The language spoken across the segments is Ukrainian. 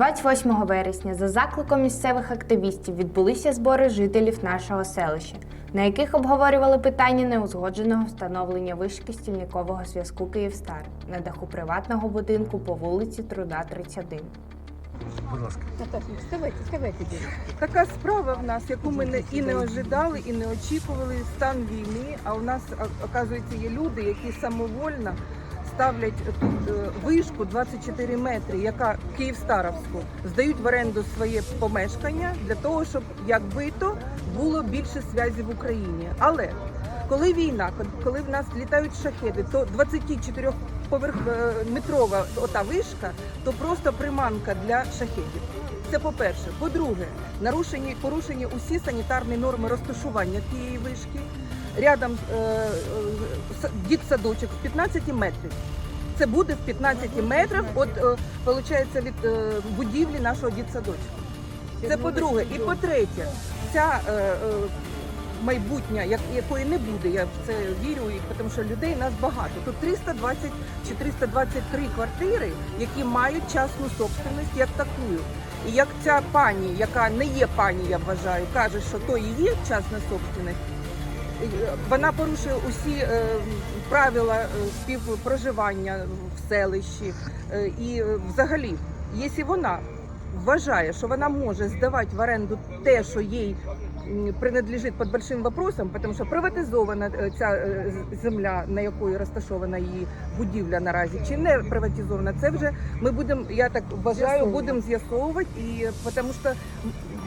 28 вересня за закликом місцевих активістів відбулися збори жителів нашого селища, на яких обговорювали питання неузгодженого встановлення вишки стільникового зв'язку Київстар на даху приватного будинку по вулиці Труда 31. Будь ласка. Вставайте, вставайте. Така справа в нас, яку ми не і не ожидали, і не очікували. Стан війни. А у нас оказується є люди, які самовольно ставлять тут е, вишку 24 метри, яка Київстаровську, здають в оренду своє помешкання для того, щоб якби то було більше зв'язі в Україні. Але коли війна, коли в нас літають шахеди, то 24 поверх е, метрова ота вишка, то просто приманка для шахедів. Це по-перше. По-друге, нарушені порушені усі санітарні норми розташування тієї вишки. Рядом е, е, дітсадочок з 15 метрів. Це буде в 15 метрах, от виходить, від е, будівлі нашого дітсадочка. Це по-друге. І по-третє, ця майбутня, як, якої не буде, я в це вірю, тому що людей нас багато. Тут 320 чи 323 квартири, які мають частну собственність як таку. І як ця пані, яка не є пані, я вважаю, каже, що то і є частна собственність, вона порушує усі е, правила е, співпроживання в селищі. Е, і взагалі, якщо вона вважає, що вона може здавати в оренду те, що їй принадлежить під большим вопросом, тому що приватизована ця земля, на якої розташована її будівля наразі, чи не приватизована, це вже ми будемо, я так вважаю, будемо з'ясовувати. І тому що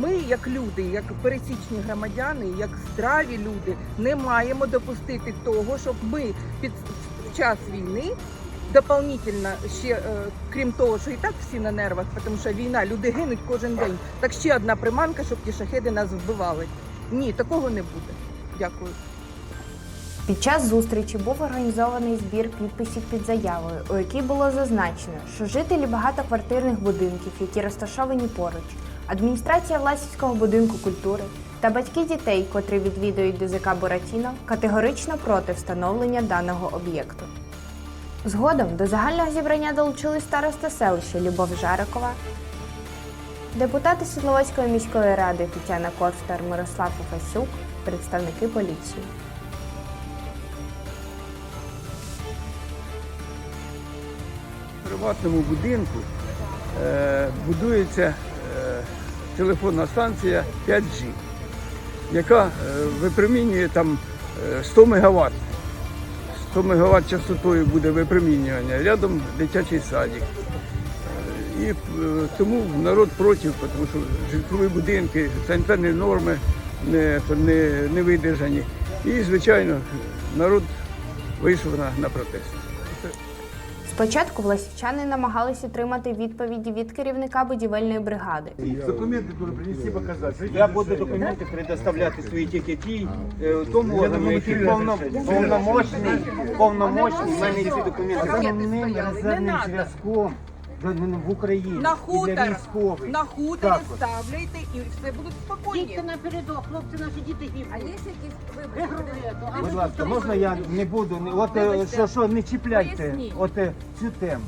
ми, як люди, як пересічні громадяни, як здраві люди, не маємо допустити того, щоб ми під час війни. Дополнительно ще е, крім того, що і так всі на нервах, тому що війна, люди гинуть кожен день. Так ще одна приманка, щоб ті шахеди нас вбивали. Ні, такого не буде. Дякую. Під час зустрічі був організований збір підписів під заявою, у якій було зазначено, що жителі багатоквартирних будинків, які розташовані поруч, адміністрація Власівського будинку культури та батьки дітей, котрі відвідують ДЗК Буратіно, категорично проти встановлення даного об'єкту. Згодом до загального зібрання долучились староста селища Любов Жарикова, депутати Світловодської міської ради Тетяна Корстер, Мирослав Офасюк, представники поліції. В приватному будинку е, будується телефонна станція 5G, яка е, випромінює там е, 100 МВт. 100 МВт частотою буде випромінювання. Рядом дитячий садик. Е, І е, тому народ проти, тому що житлові будинки, санітарні норми не, не, не видержані. І, звичайно, народ вийшов на, на протест. Спочатку власівчани намагалися отримати відповіді від керівника будівельної бригади. Документи тоже принести показати. Я буду документи предоставляти свої тільки ті е, тому органу, в мене ці документи. Основним резервним зв'язком в Україні На хутор, військових. на Так от. ставляйте і все буде спокійно. Дітки напередок, хлопці наші діти гибнуть. А є якісь вибори? Будь ласка, можна я не буду, не- от е, що, що не чіпляйте от е, цю тему.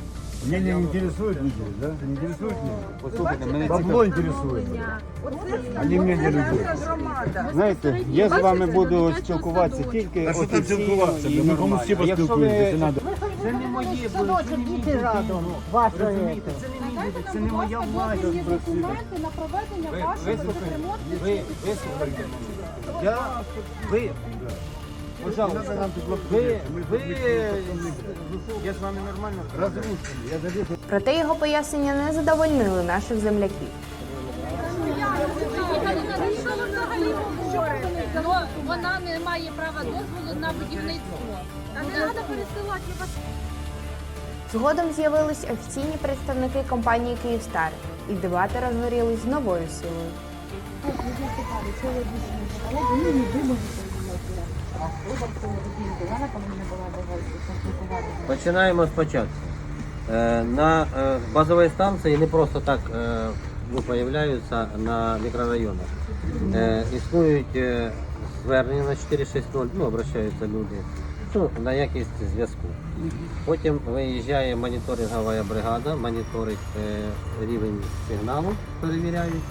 Меня не интересует люди, да? Не интересует меня? Послухайте, мене Бабло цікаво. интересует. Они меня не люблять. громада. Знаєте, я з вами буду спілкуватися тільки А що там офіційно спілкуватися? і Ми комусь всі нормально. Якщо поспілкуємося, ви- не надо. Це не моє, бо це не мій діти будинок. радом. Ваша Розумієте, це не мій будинок, це не моя влада. документи на проведення Ви, вашого вислухайте, ремонту. ви вислухайте мене. Я, ви, пожалуйста, ви, ви, я з вами нормально. Проте його пояснення не задовольнили наших земляків. Ну, вона не має права дозволу на будівництво. А не треба пересилати вас. Згодом з'явились офіційні представники компанії Київстар, і дебати розгорілись з новою силою. Починаємо спочатку. Е, На е, базовій станції не просто так е, ну, появляються на мікрорайонах. Е, Існують е, звернення на 460, ну, обращаються люди на якість зв'язку. Потім виїжджає моніторингова бригада, моніторить е, рівень сигналу, перевіряють,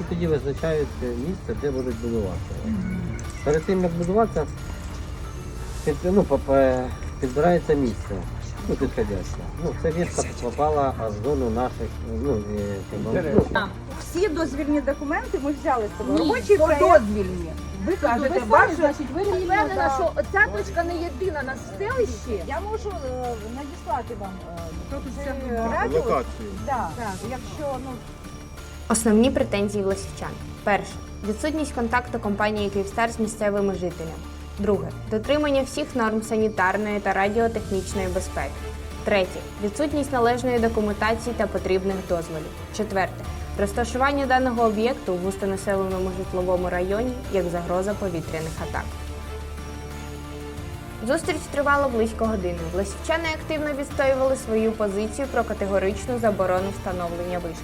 і тоді визначають е, місце, де будуть будуватися. Перед тим як будуватися, під, ну, підбирається місце, ну, підходяще. Ну, це місце попало в зону наших, ну, е, типу, ну, Всі дозвільні документи ми взяли з собою. Ні, Робочий дозвільні. Ви кажете, Ви ваше значить, ви не впевнена, що оця точка не єдина на селищі? Я можу е, надіслати вам е. Да. Якщо ну Основні претензії власівчан. Перше. Відсутність контакту компанії Київстар з місцевими жителями. Друге. Дотримання всіх норм санітарної та радіотехнічної безпеки. Третє. Відсутність належної документації та потрібних дозволів. Четверте. Розташування даного об'єкту в густонаселеному житловому районі як загроза повітряних атак. Зустріч тривала близько години. Власівчани активно відстоювали свою позицію про категоричну заборону встановлення вишки.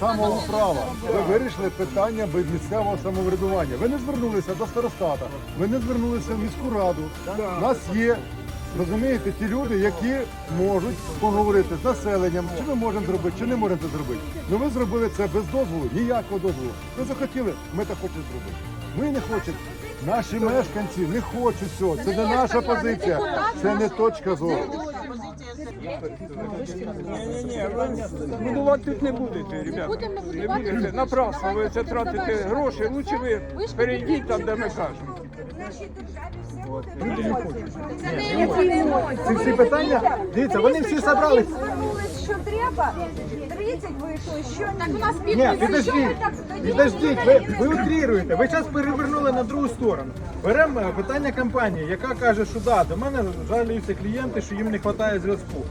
самого права. Ви вирішили питання без місцевого самоврядування. Ви не звернулися до старостата, ви не звернулися в міську раду. У нас є, розумієте, ті люди, які можуть поговорити з населенням, чи ми можемо зробити, чи не можемо це зробити. Ну ви зробили це без дозволу, ніякого дозволу. Ви захотіли, ми так хочемо зробити. Ми не хочемо. Наші мешканці не хочуть цього. Це не наша позиція, це не точка зору. Ні-ні-ні, ви будувати тут не будете, ребята. Будемо Не будувати. будете. Напрасно ви це тратите гроші. Лучше ви перейдіть там, де ми кажемо. Ці всі питання, дивіться, вони всі зібрались. звернулись, що треба, 30 вийшло, що Так у нас Ні, підождіть, підождіть, ви, ви утріруєте, ви зараз перевернули на другу сторону. Беремо е, питання компанії, яка каже, що да, до мене жаліються клієнти, що їм не вистачає зв'язку.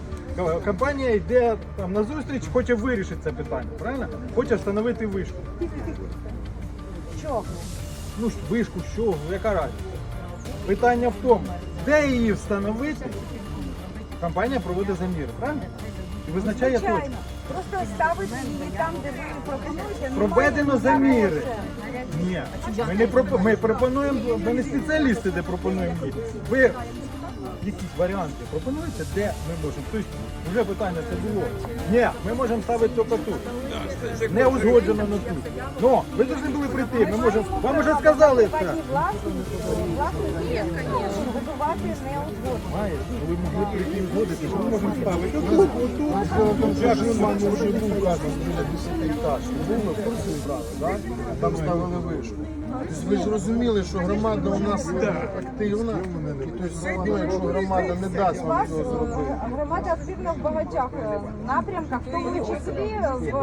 Компанія йде там на зустріч, хоче вирішити це питання, правильно? Хоче встановити вишку. Чого? Ну вишку, що, ну, яка разниця? Питання в тому, де її встановити, компанія проводить заміри, правильно? І визначає точку. Просто ставити її там, де ви пропонуєте. немає Проведено ніякого заміри. сенсу. Ні, ми не пропо- ми пропонуємо, ми не спеціалісти, де пропонуємо її. Ви якісь варіанти пропонуєте, де ми можемо. Тобто вже питання це було. Ні, ми можемо ставити тільки тут. Не узгоджено на тут. Ну, ви повинні були прийти. Ми можемо. Вам вже сказали це. Має, ви могли прийти і згодити, що ми можемо ставити. Тут, отут, як ми маємо вже був кажемо, біля 10 етаж. Були в курсі так? Там ставили вишку. Тобто Ви ж розуміли, що громада у нас активна, і тобто, ну, якщо громада не дасть вам цього зробити. Громада активна в багатьох е, напрямках, в тому числі в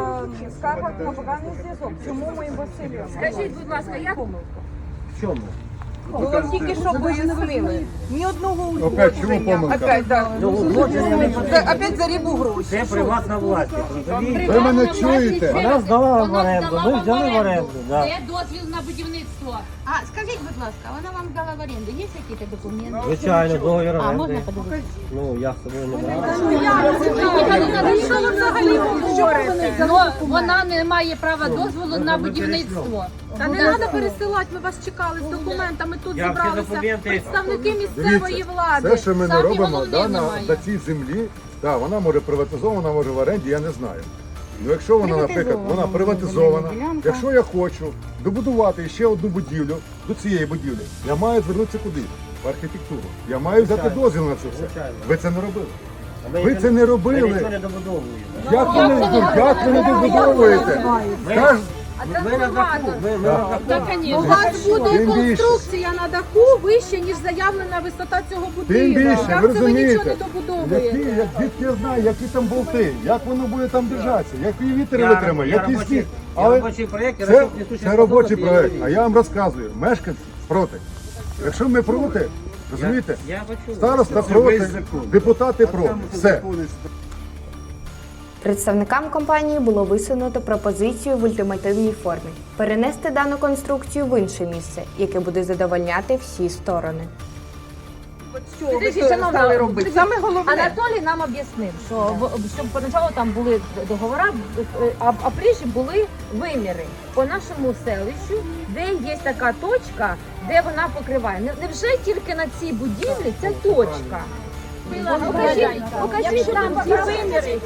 е, скаргах на поганий зв'язок. Чому ми його силюємо? Скажіть, будь ласка, як в чому? Ну, вам тільки що пояснили. Ні одного Опять чому узгодження. помилка? Опять, да. Це Опять за рібу гроші. Це приватна власність, розумієте? Ви мене чуєте? Вона здавала в оренду, ми взяли в оренду. Да. Є дозвіл на будівництво. А скажіть, будь ласка, вона вам дала в оренду. Є якісь документи? Звичайно, договір А можна подивитися? Ну, я з собою не брав. Що ви взагалі говорите? Ну, вона не має права дозволу на будівництво. Та не треба пересилати, ми вас чекали з документами, тут Я всі зібралися документи- представники місцевої влади. Все, що ми не Самі робимо головне да, на, немає. на цій землі, да, вона може приватизована, може в оренді, я не знаю. Ну, якщо вона, наприклад, вона приватизована, якщо я хочу добудувати ще одну будівлю до цієї будівлі, я маю звернутися куди? В архітектуру. Я маю взяти дозвіл на це все. Звичайно. Ви це не робили. Ви це не робили. не добудовуємо. Як ви не, як ви не добудовуєте? Скаж- А Ми це на даху, ми, ми на даху. Так, звісно. У вас буде Тим більше. конструкція на даху вище, ніж заявлена висота цього будинку. Більше, Як ви це ви нічого не які, як, звідки я знаю, які там болти, як воно буде там держатися, який вітер Я- витримає, я який робочий- сніг. я Але робочий проєкт, я це, це робочий способностей, проект, а я вам розказую, мешканці проти. Якщо ми проти, розумієте, Я почув. староста проти, депутати проти. Все. Представникам компанії було висунуто пропозицію в ультимативній формі перенести дану конструкцію в інше місце, яке буде задовольняти всі сторони. Що ви Підождіть, це шановна, стали робити? Саме головне. Анатолій нам об'яснив, що в- щоб поначалу там були договори, а, а прежде були виміри по нашому селищу, де є така точка, де вона покриває. Не- Невже тільки на цій будівлі ця точка? Покажіть, покажіть нам ці виміри.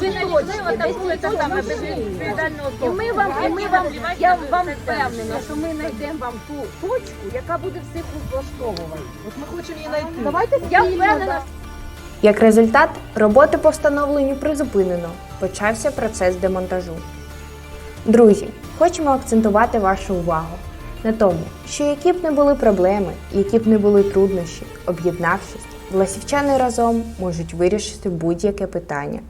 Ви знайшли, отаку ось там відповідальну особу. І ми вам, і ми вам, я вам впевнена, що ми знайдемо вам ту точку, яка буде всіх влаштовувати. От ми хочемо її знайти. Давайте я впевнена, Як результат, роботи по встановленню призупинено. Почався процес демонтажу. Друзі, хочемо акцентувати вашу увагу на тому, що які б не були проблеми, які б не були труднощі, об'єднавшись, власівчани разом можуть вирішити будь-яке питання.